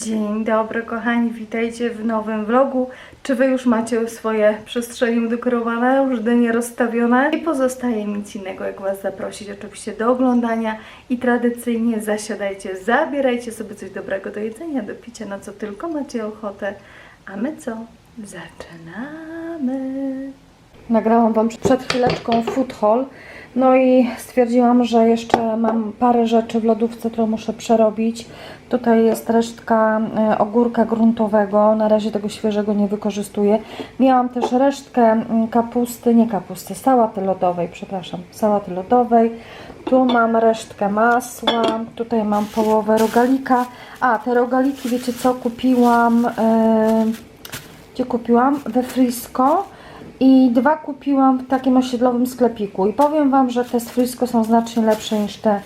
Dzień dobry kochani, witajcie w nowym vlogu. Czy Wy już macie swoje przestrzenie udekorowane, już dynie rozstawione? I pozostaje nic innego, jak Was zaprosić oczywiście do oglądania i tradycyjnie zasiadajcie, zabierajcie sobie coś dobrego do jedzenia, do picia, na co tylko macie ochotę. A my co? Zaczynamy! Nagrałam Wam przed chwileczką food haul. No i stwierdziłam, że jeszcze mam parę rzeczy w lodówce, które muszę przerobić. Tutaj jest resztka e, ogórka gruntowego. Na razie tego świeżego nie wykorzystuję. Miałam też resztkę mm, kapusty, nie kapusty, sałaty lodowej, przepraszam, sałaty lodowej. Tu mam resztkę masła, tutaj mam połowę rogalika. A, te rogaliki, wiecie co, kupiłam... e, gdzie kupiłam? We Frisco i dwa kupiłam w takim osiedlowym sklepiku i powiem Wam, że te z Frisco są znacznie lepsze niż te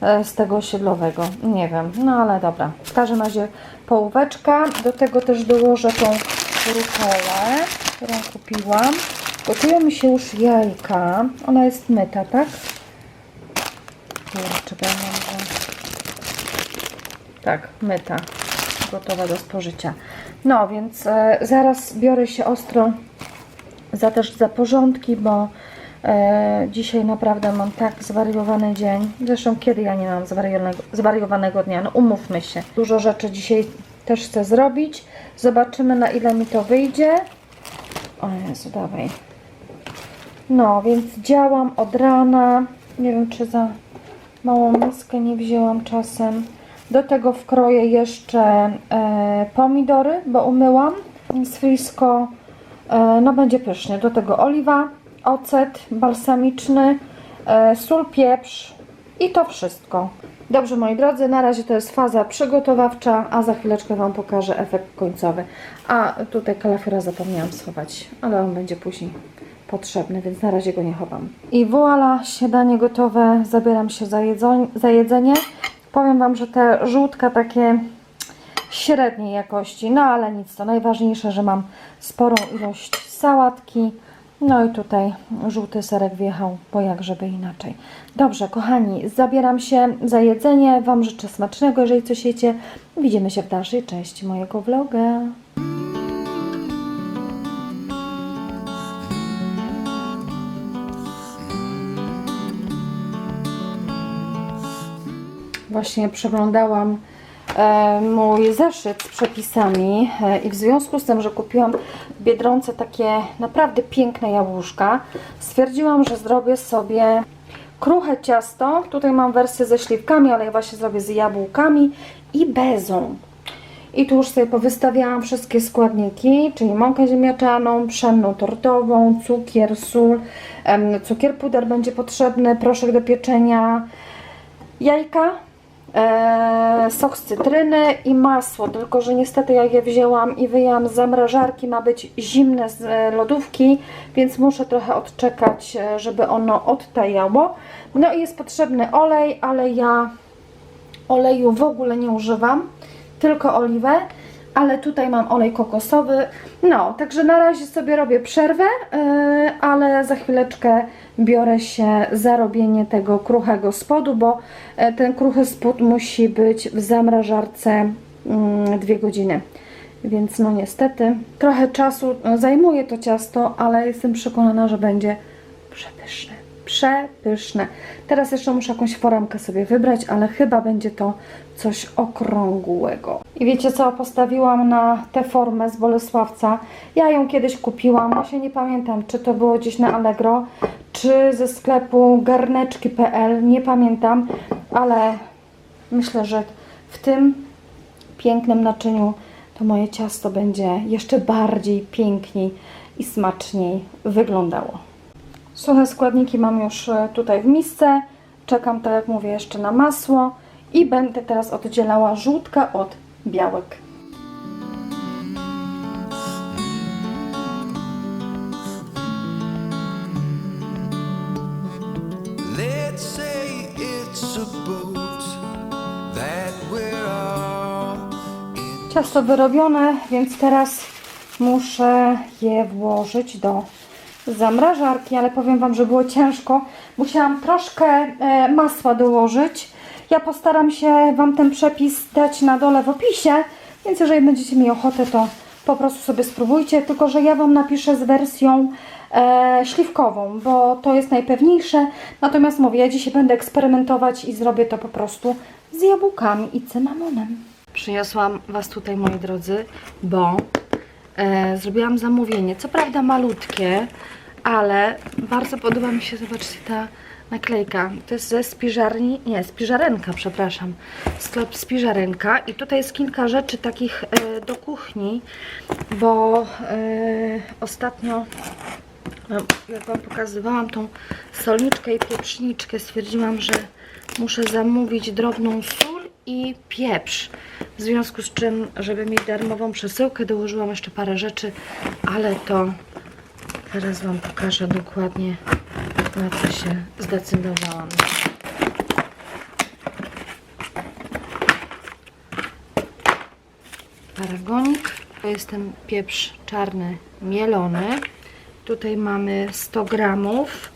e, z tego osiedlowego. Nie wiem, no ale dobra. W każdym razie połóweczka. Do tego też dołożę tą rukolę, którą kupiłam. Gotują mi się już jajka. Ona jest myta, tak? Kurczę, mam, że... Tak, myta. Gotowa do spożycia. No, więc e, zaraz biorę się ostro za też za porządki, bo e, dzisiaj naprawdę mam tak zwariowany dzień. Zresztą kiedy ja nie mam zwariowanego, zwariowanego dnia? No umówmy się. Dużo rzeczy dzisiaj też chcę zrobić. Zobaczymy na ile mi to wyjdzie. O Jezu, dawaj. No, więc działam od rana. Nie wiem, czy za małą miskę nie wzięłam czasem. Do tego wkroję jeszcze e, pomidory, bo umyłam z. E, no będzie pysznie. Do tego oliwa, ocet balsamiczny, e, sól, pieprz i to wszystko. Dobrze moi drodzy, na razie to jest faza przygotowawcza, a za chwileczkę Wam pokażę efekt końcowy. A tutaj kalafiora zapomniałam schować, ale on będzie później potrzebny, więc na razie go nie chowam. I voilà, śniadanie gotowe, zabieram się za jedzenie. Powiem Wam, że te żółtka takie średniej jakości, no ale nic, to najważniejsze, że mam sporą ilość sałatki. No i tutaj żółty serek wjechał, bo jak żeby inaczej. Dobrze, kochani, zabieram się za jedzenie. Wam życzę smacznego, jeżeli coś jecie. Widzimy się w dalszej części mojego vloga. Właśnie przeglądałam mój zeszyt z przepisami e, i w związku z tym, że kupiłam w Biedronce takie naprawdę piękne jabłuszka, stwierdziłam, że zrobię sobie kruche ciasto. Tutaj mam wersję ze śliwkami, ale ja właśnie zrobię z jabłkami i bezą. I tu już sobie powystawiałam wszystkie składniki, czyli mąkę ziemniaczaną, pszenną tortową, cukier, sól, cukier puder będzie potrzebny, proszek do pieczenia, jajka, e, sok z cytryny i masło, tylko że niestety jak je wzięłam i wyjęłam z zamrażarki, ma być zimne z e, lodówki, więc muszę trochę odczekać, e, żeby ono odtajało. No i jest potrzebny olej, ale ja oleju w ogóle nie używam, tylko oliwę, ale tutaj mam olej kokosowy. No, także na razie sobie robię przerwę, yy, ale za chwileczkę biorę się za robienie tego kruchego spodu, bo e, ten kruchy spód musi być w zamrażarce mm, dwie godziny. Więc no niestety trochę czasu e, zajmuje to ciasto, ale jestem przekonana, że będzie przepyszne. Przepyszne. Teraz jeszcze muszę jakąś foramkę sobie wybrać, ale chyba będzie to coś okrągłego. I wiecie co, postawiłam na tę formę z Bolesławca. Ja ją kiedyś kupiłam, właśnie nie pamiętam, czy to było gdzieś na Allegro, czy ze sklepu garneczki.pl, nie pamiętam, ale myślę, że w tym pięknym naczyniu to moje ciasto będzie jeszcze bardziej piękniej i smaczniej wyglądało. Suche składniki mam już e, tutaj w misce. Czekam, tak jak mówię, jeszcze na masło i będę teraz oddzielała żółtka od białek. Ciasto wyrobione, więc teraz muszę je włożyć do zamrażarki, ale powiem Wam, że było ciężko. Musiałam troszkę e, masła dołożyć. Ja postaram się Wam ten przepis dać na dole w opisie. Więc jeżeli będziecie mieli ochotę, to po prostu sobie spróbujcie, tylko że ja Wam napiszę z wersją e, śliwkową, bo to jest najpewniejsze. Natomiast mówię, ja dzisiaj będę eksperymentować i zrobię to po prostu z jabłkami i cynamonem. Przyniosłam Was tutaj, moi drodzy, bo e, zrobiłam zamówienie. Co prawda malutkie, ale bardzo podoba mi się, zobaczcie, ta naklejka. To jest ze spiżarni, nie, spiżarenka, przepraszam. Sklep spiżarenka i tutaj jest kilka rzeczy takich e, do kuchni, bo e, ostatnio no, jak Wam pokazywałam tą solniczkę i pieprzniczkę, stwierdziłam, że muszę zamówić drobną sól i pieprz. W związku z czym, żeby mieć darmową przesyłkę, dołożyłam jeszcze parę rzeczy, ale to Teraz Wam pokażę dokładnie, na co się zdecydowałam. Paragonik. To jest ten pieprz czarny mielony. Tutaj mamy 100 gramów.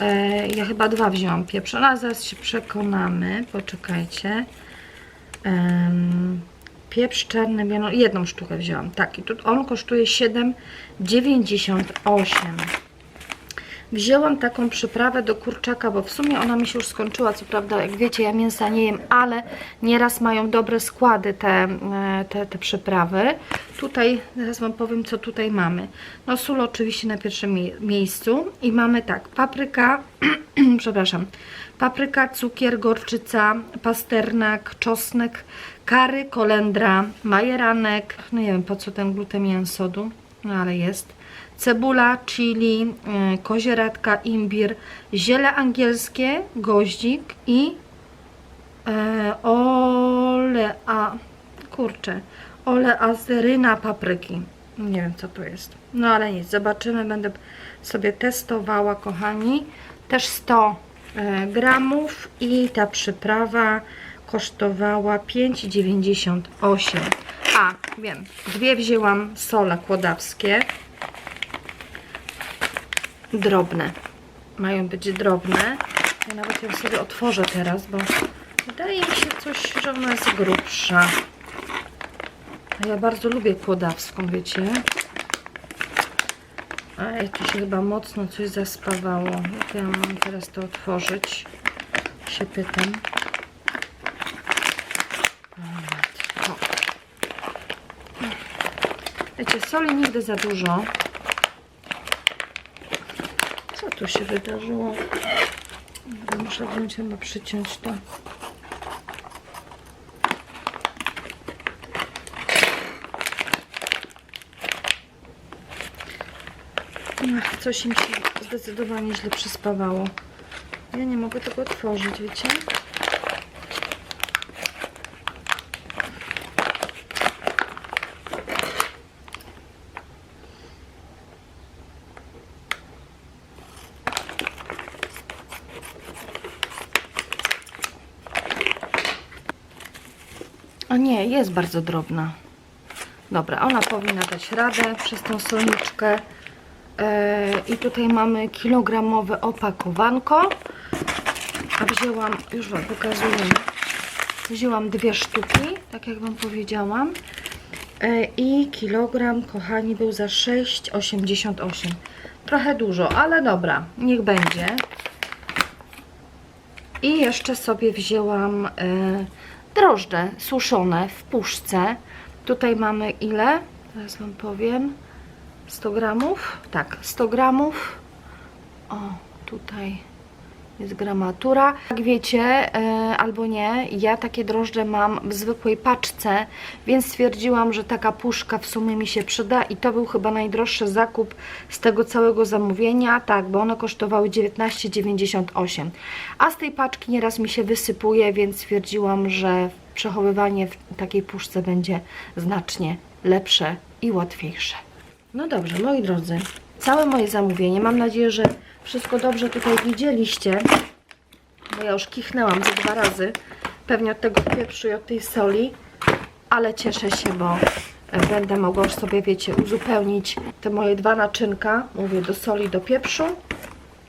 E, ja chyba dwa wzięłam pieprz, ale zaraz się przekonamy. Poczekajcie. Em, pieprz czarny mielony. Jedną sztukę wzięłam. Tak, i tu on kosztuje 7,98. Wzięłam taką przyprawę do kurczaka, bo w sumie ona mi się już skończyła. Co prawda, jak wiecie, ja mięsa nie jem, ale nieraz mają dobre składy te, e, te, te przyprawy. Tutaj, zaraz Wam powiem, co tutaj mamy. No sól oczywiście na pierwszym mie- miejscu i mamy tak, papryka, przepraszam, papryka, cukier, gorczyca, pasternak, czosnek, kary, kolendra, majeranek, no nie wiem po co ten gluten sodu, no ale jest cebula, chili, y, kozieradka, imbir, ziele angielskie, goździk i e, ole, a kurczę, ole azeryna papryki. Nie wiem co to jest. No ale nic, zobaczymy, będę sobie testowała, kochani. Też 100 e, gramów i ta przyprawa kosztowała 5,98. A, wiem, dwie wzięłam sole kłodawskie drobne. Mają być drobne. Ja nawet ją sobie otworzę teraz, bo wydaje mi się coś, że ona jest grubsza. A ja bardzo lubię kłodawską, wiecie. Ej, tu się chyba mocno coś zaspawało. Jak ja mam teraz to otworzyć? Się pytam. Wiecie, soli nigdy za dużo. Tu się wydarzyło? Muszę wziąć chyba przyciąć to. Ach, coś im się zdecydowanie źle przyspawało. Ja nie mogę tego otworzyć, wiecie? Nie, jest bardzo drobna. Dobra, ona powinna dać radę przez tą solniczkę. E, I tutaj mamy kilogramowe opakowanko. A wzięłam, już Wam pokazuję, wzięłam dwie sztuki, tak jak Wam powiedziałam. E, I kilogram, kochani, był za 6,88. Trochę dużo, ale dobra, niech będzie. I jeszcze sobie wzięłam e, drożdże suszone w puszce. Tutaj mamy ile? Teraz Wam powiem. 100 gramów? Tak, 100 gramów. O, tutaj jest gramatura. Jak wiecie, e, albo nie, ja takie drożdże mam w zwykłej paczce, więc stwierdziłam, że taka puszka w sumie mi się przyda i to był chyba najdroższy zakup z tego całego zamówienia, tak, bo one kosztowały 19,98. A z tej paczki nieraz mi się wysypuje, więc stwierdziłam, że przechowywanie w takiej puszce będzie znacznie lepsze i łatwiejsze. No dobrze, moi drodzy, całe moje zamówienie, mam nadzieję, że wszystko dobrze tutaj widzieliście, bo ja już kichnęłam ze dwa razy, pewnie od tego pieprzu i od tej soli, ale cieszę się, bo e, będę mogła już sobie, wiecie, uzupełnić te moje dwa naczynka, mówię, do soli, do pieprzu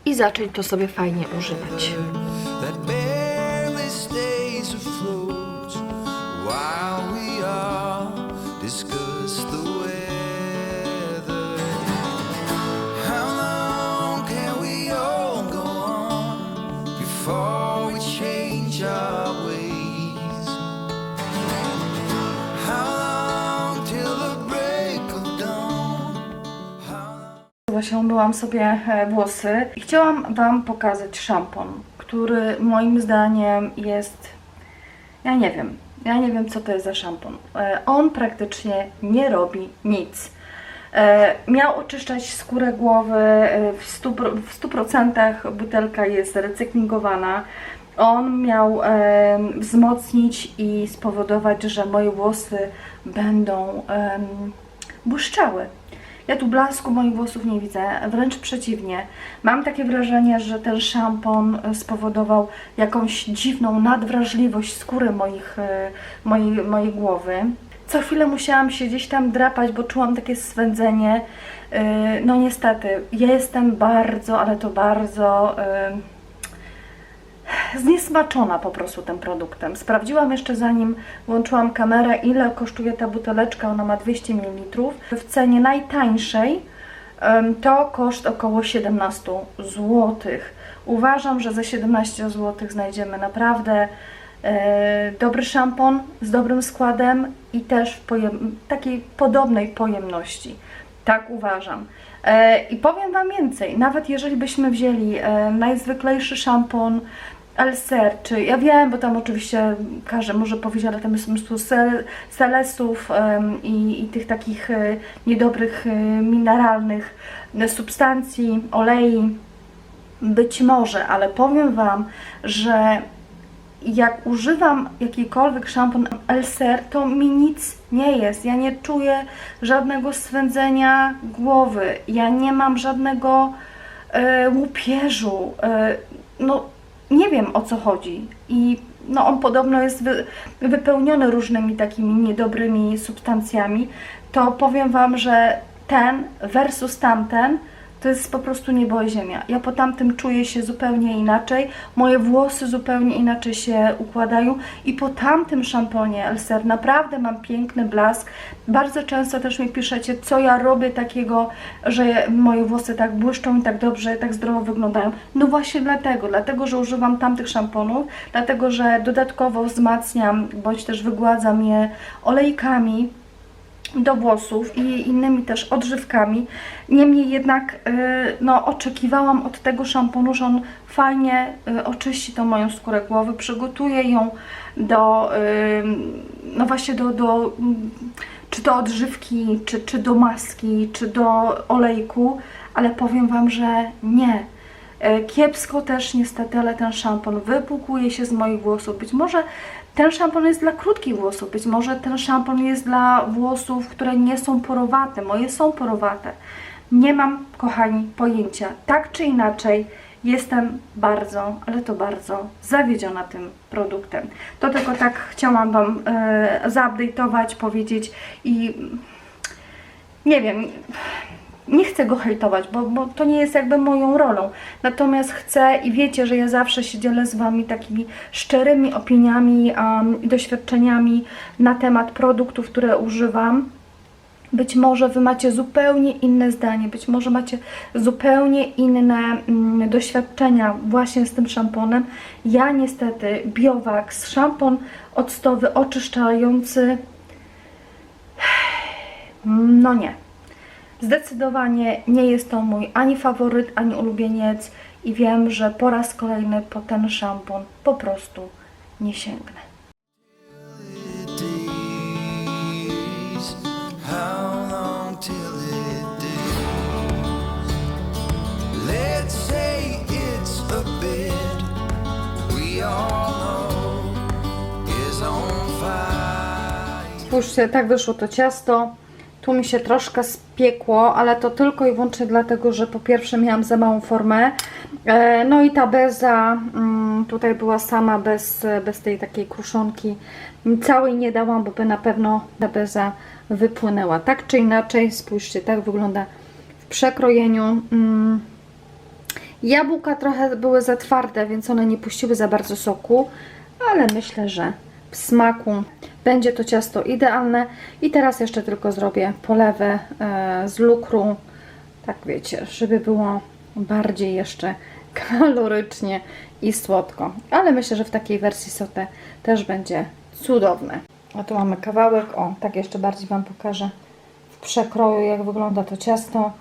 i zacząć to sobie fajnie używać. Umyłam sobie e, włosy i chciałam Wam pokazać szampon, który moim zdaniem jest. Ja nie wiem. Ja nie wiem, co to jest za szampon. E, On praktycznie nie robi nic. E, Miał oczyszczać skórę głowy, w 100%, w 100% butelka jest recyklingowana. On miał wzmocnić i spowodować, że moje włosy będą błyszczały. Ja tu blasku moich włosów nie widzę, wręcz przeciwnie. Mam takie wrażenie, że ten szampon spowodował jakąś dziwną nadwrażliwość skóry moich, e, mojej, mojej głowy. Co chwilę musiałam się gdzieś tam drapać, bo czułam takie swędzenie. E, No niestety, ja jestem bardzo, ale to bardzo e, zniesmaczona po prostu tym produktem. Sprawdziłam jeszcze zanim włączyłam kamerę, ile kosztuje ta buteleczka. Ona ma 200 ml. W cenie najtańszej to koszt około 17 zł. Uważam, że za 17 zł znajdziemy naprawdę e, dobry szampon z dobrym składem i też w takiej podobnej pojemności. Tak uważam. E, I powiem Wam więcej, nawet jeżeli byśmy wzięli e, najzwyklejszy szampon Elser, czy ja wiem, bo tam oczywiście każdy może powiedzieć, ale tam jest mnóstwo sel, selesów em, i, i tych takich e, niedobrych e, mineralnych e, substancji, olei. Być może, ale powiem Wam, że jak używam jakikolwiek szampon Elser, to mi nic nie jest. Ja nie czuję żadnego swędzenia głowy. Ja nie mam żadnego e, łupieżu. E, no, nie wiem o co chodzi. I no, on podobno jest wy, wypełniony różnymi takimi niedobrymi substancjami. To powiem Wam, że ten versus tamten to jest po prostu niebo i ziemia. Ja po tamtym czuję się zupełnie inaczej, moje włosy zupełnie inaczej się układają i po tamtym szamponie Elser naprawdę mam piękny blask. Bardzo często też mi piszecie, co ja robię takiego, że moje włosy tak błyszczą i tak dobrze, tak zdrowo wyglądają. No właśnie dlatego, dlatego, że używam tamtych szamponów, dlatego, że dodatkowo wzmacniam, bądź też wygładzam je olejkami, do włosów i innymi też odżywkami. Niemniej jednak y, no, oczekiwałam od tego szamponu, że on fajnie y, oczyści tą moją skórę głowy, przygotuje ją do, y, no właśnie do, do mm, czy do odżywki, czy, czy do maski, czy do olejku, ale powiem Wam, że nie. Kiepsko też niestety, ale ten szampon wypłukuje się z moich włosów. Być może ten szampon jest dla krótkich włosów, być może ten szampon jest dla włosów, które nie są porowate. Moje są porowate. Nie mam, kochani, pojęcia. Tak czy inaczej, jestem bardzo, ale to bardzo zawiedziona tym produktem. To tylko tak chciałam Wam e, zaupdate'ować, powiedzieć i nie wiem, nie chcę go hejtować, bo, bo to nie jest jakby moją rolą. Natomiast chcę i wiecie, że ja zawsze się dzielę z Wami takimi szczerymi opiniami um, i doświadczeniami na temat produktów, które używam. Być może Wy macie zupełnie inne zdanie, być może macie zupełnie inne mm, doświadczenia właśnie z tym szamponem. Ja niestety Biowax, szampon octowy oczyszczający, no nie. Zdecydowanie nie jest to mój ani faworyt, ani ulubieniec i wiem, że po raz kolejny po ten szampon po prostu nie sięgnę. Spójrzcie, tak wyszło to ciasto. Tu mi się troszkę spiekło, ale to tylko i wyłącznie dlatego, że po pierwsze miałam za małą formę. E, No i ta beza mm, tutaj była sama bez, bez tej takiej kruszonki. Całej nie dałam, bo by na pewno ta beza wypłynęła. Tak czy inaczej, spójrzcie, tak wygląda w przekrojeniu. Mm, Jabłka trochę były za twarde, więc one nie puściły za bardzo soku, ale myślę, że w smaku. Będzie to ciasto idealne. I teraz jeszcze tylko zrobię polewę e, z lukru. Tak wiecie, żeby było bardziej jeszcze kalorycznie i słodko. Ale myślę, że w takiej wersji sotę też będzie cudowne. A tu mamy kawałek. O, tak jeszcze bardziej Wam pokażę w przekroju, jak wygląda to ciasto.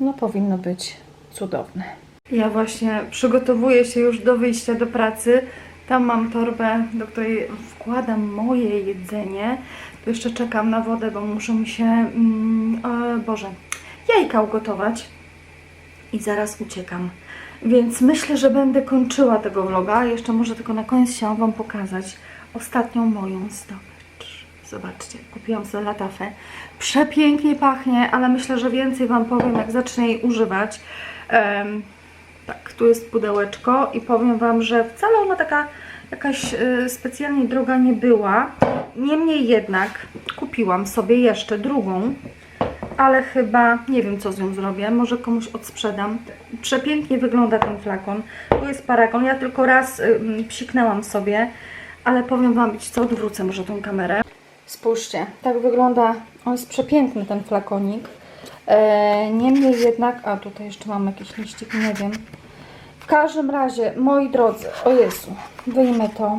No powinno być cudowne. Ja właśnie przygotowuję się już do wyjścia do pracy. Tam mam torbę, do której wkładam moje jedzenie. Tu jeszcze czekam na wodę, bo muszę mi się, mm, e, Boże, jajka ugotować. I zaraz uciekam. Więc myślę, że będę kończyła tego vloga. Jeszcze może tylko na koniec chciałam Wam pokazać ostatnią moją zdobycz. Zobaczcie, kupiłam sobie latafę. Przepięknie pachnie, ale myślę, że więcej Wam powiem, jak zacznę jej używać. Em, tak, tu jest pudełeczko i powiem Wam, że wcale ona taka jakaś y, specjalnie droga nie była. Niemniej jednak kupiłam sobie jeszcze drugą, ale chyba nie wiem co z nią zrobię. Może komuś odsprzedam. Przepięknie wygląda ten flakon. Tu jest paragon. Ja tylko raz y, psiknęłam sobie, ale powiem Wam, co, odwrócę może tą kamerę. Spójrzcie, tak wygląda. On jest przepiękny ten flakonik. E, niemniej jednak, a tutaj jeszcze mam jakiś liścik, nie wiem. W każdym razie, moi drodzy, o Jezu, wyjmę to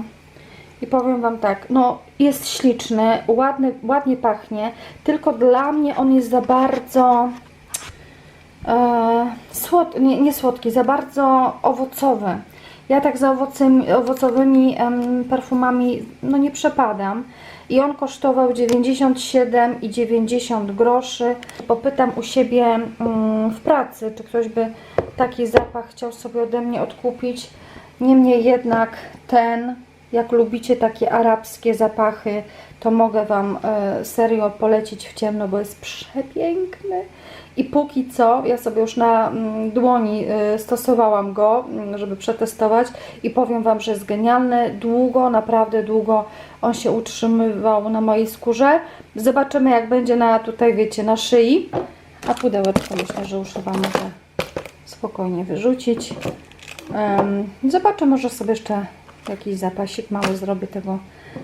i powiem Wam tak, no jest śliczny, ładny, ładnie pachnie, tylko dla mnie on jest za bardzo e, słod, nie, nie słodki, za bardzo owocowy. Ja tak za owocem, owocowymi perfumami no nie przepadam. I on kosztował 97,90 groszy. Popytam u siebie w pracy, czy ktoś by taki zapach chciał sobie ode mnie odkupić. Niemniej jednak ten, jak lubicie takie arabskie zapachy, to mogę Wam e, serio polecić w ciemno, bo jest przepiękny. I póki co, ja sobie już na mm, dłoni y, stosowałam go, mm, żeby przetestować i powiem Wam, że jest genialny. Długo, naprawdę długo on się utrzymywał na mojej skórze. Zobaczymy jak będzie na tutaj, wiecie, na szyi. A pudełeczko myślę, że już chyba może spokojnie wyrzucić. Zobaczę, może sobie jeszcze jakiś zapasik mały zrobię tego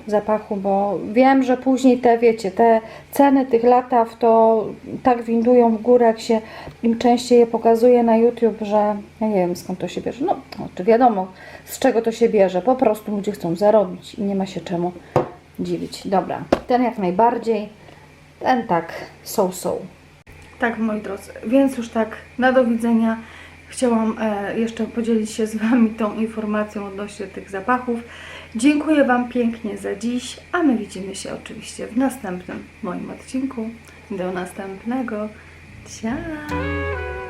zapachu, bo wiem, że później te, wiecie, te ceny tych lataw to tak windują w górę, jak się im częściej je pokazuje na YouTube, że ja nie wiem skąd to się bierze. No, czy wiadomo z czego to się bierze. Po prostu ludzie chcą zarobić i nie ma się czemu dziwić. Dobra, ten jak najbardziej, ten tak, so-so. Tak, moi drodzy, więc już tak, na do widzenia. Chciałam e, jeszcze podzielić się z Wami tą informacją odnośnie tych zapachów. Dziękuję Wam pięknie za dziś, a my widzimy się oczywiście w następnym moim odcinku. Do następnego. Ciao!